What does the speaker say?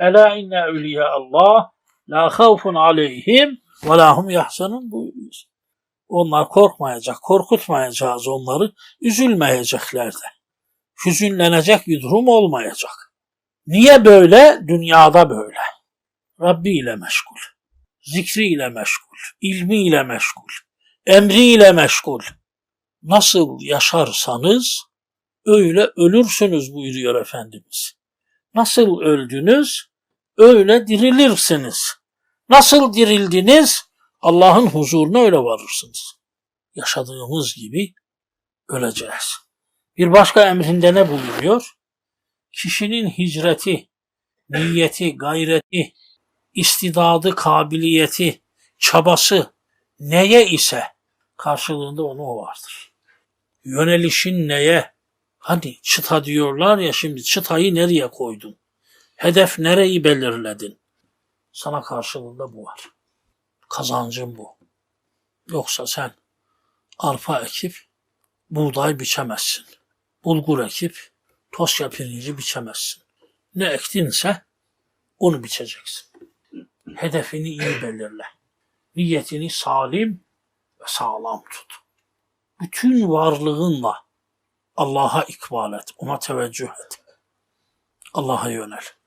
Ela inne evliya Allah la havfun aleyhim ve la hum yahzanun buyuruyor. Onlar korkmayacak, korkutmayacağız onları, üzülmeyecekler de. Hüzünlenecek bir durum olmayacak. Niye böyle? Dünyada böyle. Rabbi ile meşgul, zikriyle meşgul, ilmiyle meşgul, emriyle meşgul. Nasıl yaşarsanız öyle ölürsünüz buyuruyor Efendimiz. Nasıl öldünüz öyle dirilirsiniz. Nasıl dirildiniz Allah'ın huzuruna öyle varırsınız. Yaşadığımız gibi öleceğiz. Bir başka emrinde ne bulunuyor? Kişinin hicreti, niyeti, gayreti, istidadı, kabiliyeti, çabası neye ise karşılığında onu o vardır. Yönelişin neye? Hani çıta diyorlar ya şimdi çıtayı nereye koydun? Hedef nereyi belirledin? Sana karşılığında bu var. Kazancın bu. Yoksa sen arpa ekip buğday biçemezsin. Bulgur ekip tosya pirinci biçemezsin. Ne ektinse onu biçeceksin. Hedefini iyi belirle. Niyetini salim ve sağlam tut. Bütün varlığınla Allah'a ikbal et, ona teveccüh et. Allah'a yönel.